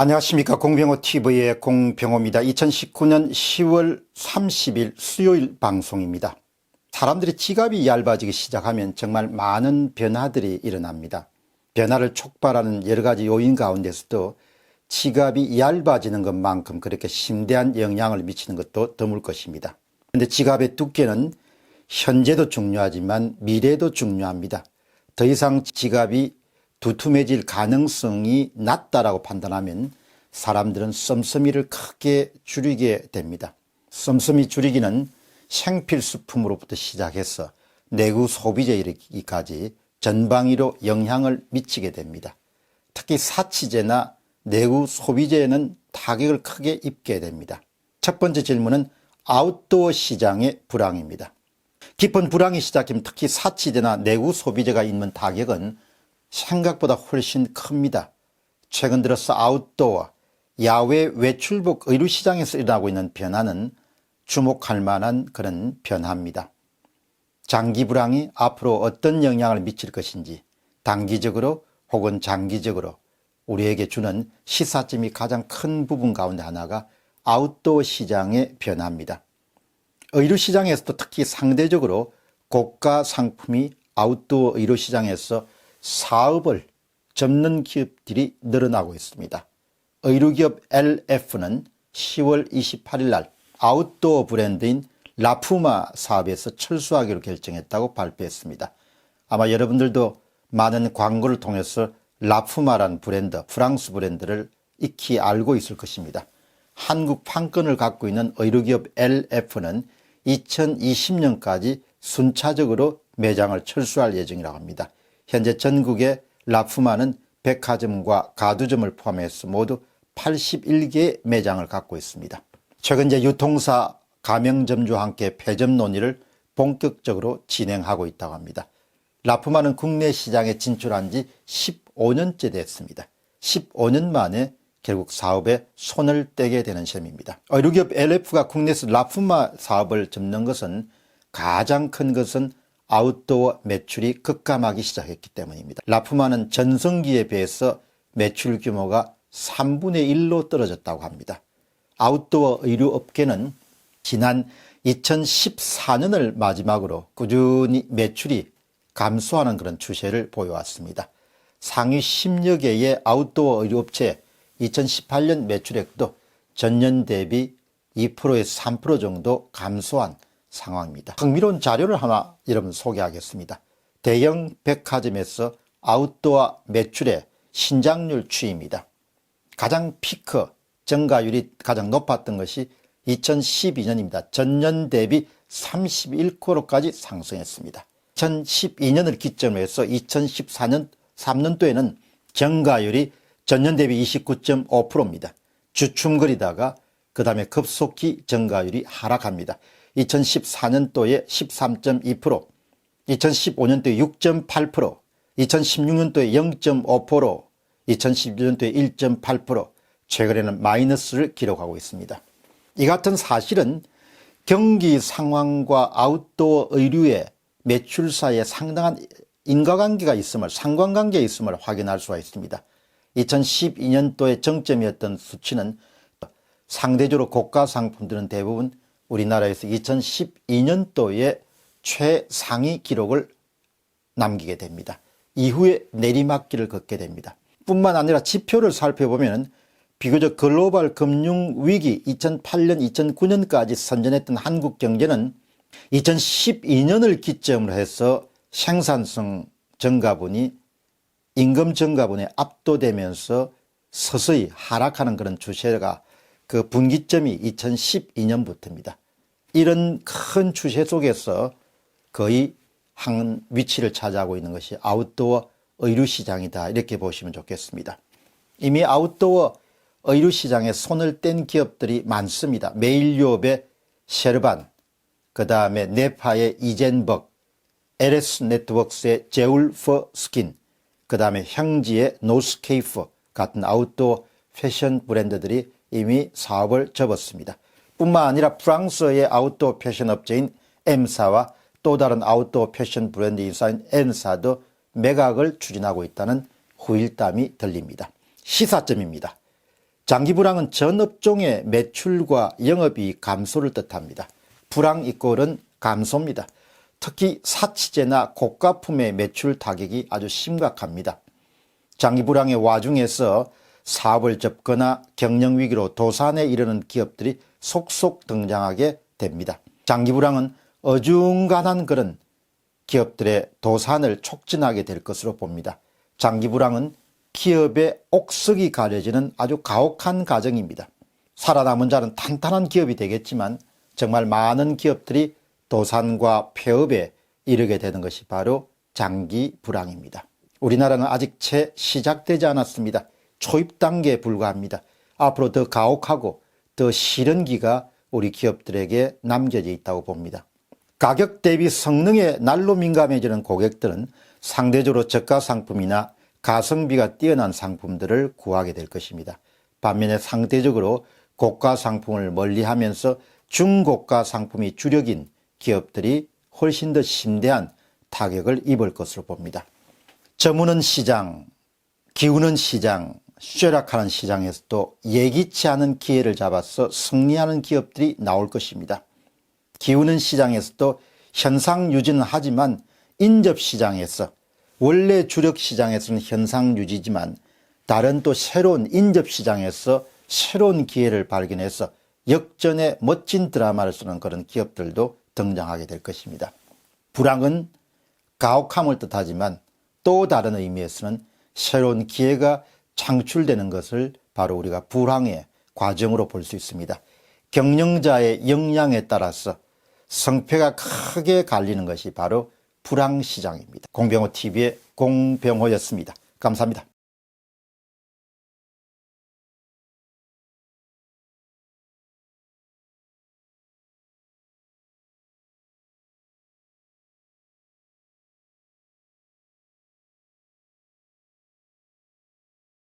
안녕하십니까 공병호 TV의 공병호입니다. 2019년 10월 30일 수요일 방송입니다. 사람들이 지갑이 얇아지기 시작하면 정말 많은 변화들이 일어납니다. 변화를 촉발하는 여러 가지 요인 가운데서도 지갑이 얇아지는 것만큼 그렇게 심대한 영향을 미치는 것도 드물 것입니다. 그런데 지갑의 두께는 현재도 중요하지만 미래도 중요합니다. 더 이상 지갑이 두툼해질 가능성이 낮다라고 판단하면 사람들은 썸썸이를 크게 줄이게 됩니다. 썸썸이 줄이기는 생필수품으로부터 시작해서 내구 소비재 이르기까지 전방위로 영향을 미치게 됩니다. 특히 사치재나 내구 소비재에는 타격을 크게 입게 됩니다. 첫 번째 질문은 아웃도어 시장의 불황입니다. 깊은 불황이 시작되면 특히 사치재나 내구 소비재가 입는 타격은 생각보다 훨씬 큽니다. 최근 들어서 아웃도어, 야외 외출복 의류 시장에서 일어나고 있는 변화는 주목할 만한 그런 변화입니다. 장기 불황이 앞으로 어떤 영향을 미칠 것인지 단기적으로 혹은 장기적으로 우리에게 주는 시사점이 가장 큰 부분 가운데 하나가 아웃도어 시장의 변화입니다. 의류 시장에서도 특히 상대적으로 고가 상품이 아웃도어 의류 시장에서 사업을 접는 기업들이 늘어나고 있습니다. 의류기업 LF는 10월 28일 날 아웃도어 브랜드인 라푸마 사업에서 철수하기로 결정했다고 발표했습니다. 아마 여러분들도 많은 광고를 통해서 라푸마라는 브랜드, 프랑스 브랜드를 익히 알고 있을 것입니다. 한국 판권을 갖고 있는 의류기업 LF는 2020년까지 순차적으로 매장을 철수할 예정이라고 합니다. 현재 전국의 라푸마는 백화점과 가두점을 포함해서 모두 81개의 매장을 갖고 있습니다. 최근 이제 유통사 가맹점주와 함께 폐점 논의를 본격적으로 진행하고 있다고 합니다. 라푸마는 국내 시장에 진출한 지 15년째 됐습니다. 15년 만에 결국 사업에 손을 떼게 되는 셈입니다. 의료기업 LF가 국내에서 라푸마 사업을 접는 것은 가장 큰 것은 아웃도어 매출이 급감하기 시작했기 때문입니다. 라푸마는 전성기에 비해서 매출 규모가 3분의 1로 떨어졌다고 합니다. 아웃도어 의류 업계는 지난 2014년을 마지막으로 꾸준히 매출이 감소하는 그런 추세를 보여왔습니다. 상위 10여 개의 아웃도어 의류 업체 2018년 매출액도 전년 대비 2%에서 3% 정도 감소한 상황입니다. 흥미로운 자료를 하나 여러분 소개하겠습니다. 대형 백화점에서 아웃도어 매출의 신장률 추이입니다. 가장 피크 증가율이 가장 높았던 것이 2012년입니다. 전년 대비 31%까지 상승했습니다. 2012년을 기점으로 해서 2014년 3년도에는 증가율이 전년 대비 29.5%입니다. 주춤거리다가 그 다음에 급속히 증가율이 하락합니다. 2014년도에 13.2%, 2015년도에 6.8%, 2016년도에 0.5%, 2016년도에 1.8%, 최근에는 마이너스를 기록하고 있습니다. 이 같은 사실은 경기 상황과 아웃도어 의류의 매출 사이에 상당한 인과관계가 있음을, 상관관계가 있음을 확인할 수가 있습니다. 2012년도에 정점이었던 수치는 상대적으로 고가 상품들은 대부분 우리나라에서 2012년도에 최상위 기록을 남기게 됩니다. 이후에 내리막길을 걷게 됩니다. 뿐만 아니라 지표를 살펴보면 비교적 글로벌 금융 위기 2008년, 2009년까지 선전했던 한국 경제는 2012년을 기점으로 해서 생산성 증가분이 임금 증가분에 압도되면서 서서히 하락하는 그런 추세가 그 분기점이 2012년부터입니다. 이런 큰 추세 속에서 거의 한 위치를 차지하고 있는 것이 아웃도어 의류 시장이다. 이렇게 보시면 좋겠습니다. 이미 아웃도어 의류 시장에 손을 뗀 기업들이 많습니다. 메일유업의 셰르반, 그 다음에 네파의 이젠벅, LS 네트워크스의 제울 퍼 스킨, 그 다음에 형지의 노스케이프 같은 아웃도어 패션 브랜드들이 이미 사업을 접었습니다. 뿐만 아니라 프랑스의 아웃도어 패션 업체인 M사와 또 다른 아웃도어 패션 브랜드 인사인 N사도 매각을 추진하고 있다는 후일담이 들립니다. 시사점입니다. 장기 불황은 전 업종의 매출과 영업이익 감소를 뜻합니다. 불황 이꼴은 감소입니다. 특히 사치제나 고가품의 매출 타격이 아주 심각합니다. 장기 불황의 와중에서 사업을 접거나 경영 위기로 도산에 이르는 기업들이 속속 등장하게 됩니다. 장기 불황은 어중간한 그런 기업들의 도산을 촉진하게 될 것으로 봅니다. 장기 불황은 기업의 옥석이 가려지는 아주 가혹한 과정입니다. 살아남은 자는 탄탄한 기업이 되겠지만 정말 많은 기업들이 도산과 폐업에 이르게 되는 것이 바로 장기 불황입니다. 우리나라는 아직 채 시작되지 않았습니다. 초입 단계에 불과합니다. 앞으로 더 가혹하고 더 시련기가 우리 기업들에게 남겨져 있다고 봅니다. 가격 대비 성능에 날로 민감해지는 고객들은 상대적으로 저가 상품이나 가성비가 뛰어난 상품들을 구하게 될 것입니다. 반면에 상대적으로 고가 상품을 멀리 하면서 중고가 상품이 주력인 기업들이 훨씬 더 심대한 타격을 입을 것으로 봅니다. 저무는 시장, 기우는 시장, 쇠락하는 시장에서도 예기치 않은 기회를 잡아서 승리하는 기업들이 나올 것입니다. 기우는 시장에서도 현상 유지는 하지만 인접 시장에서 원래 주력 시장에서는 현상 유지지만 다른 또 새로운 인접 시장에서 새로운 기회를 발견해서 역전의 멋진 드라마를 쓰는 그런 기업들도 등장하게 될 것입니다. 불황은 가혹함을 뜻하지만 또 다른 의미에서는 새로운 기회가 창출되는 것을 바로 우리가 불황의 과정으로 볼 수 있습니다. 경영자의 역량에 따라서 성패가 크게 갈리는 것이 바로 불황 시장입니다. 공병호 TV의 공병호였습니다. 감사합니다.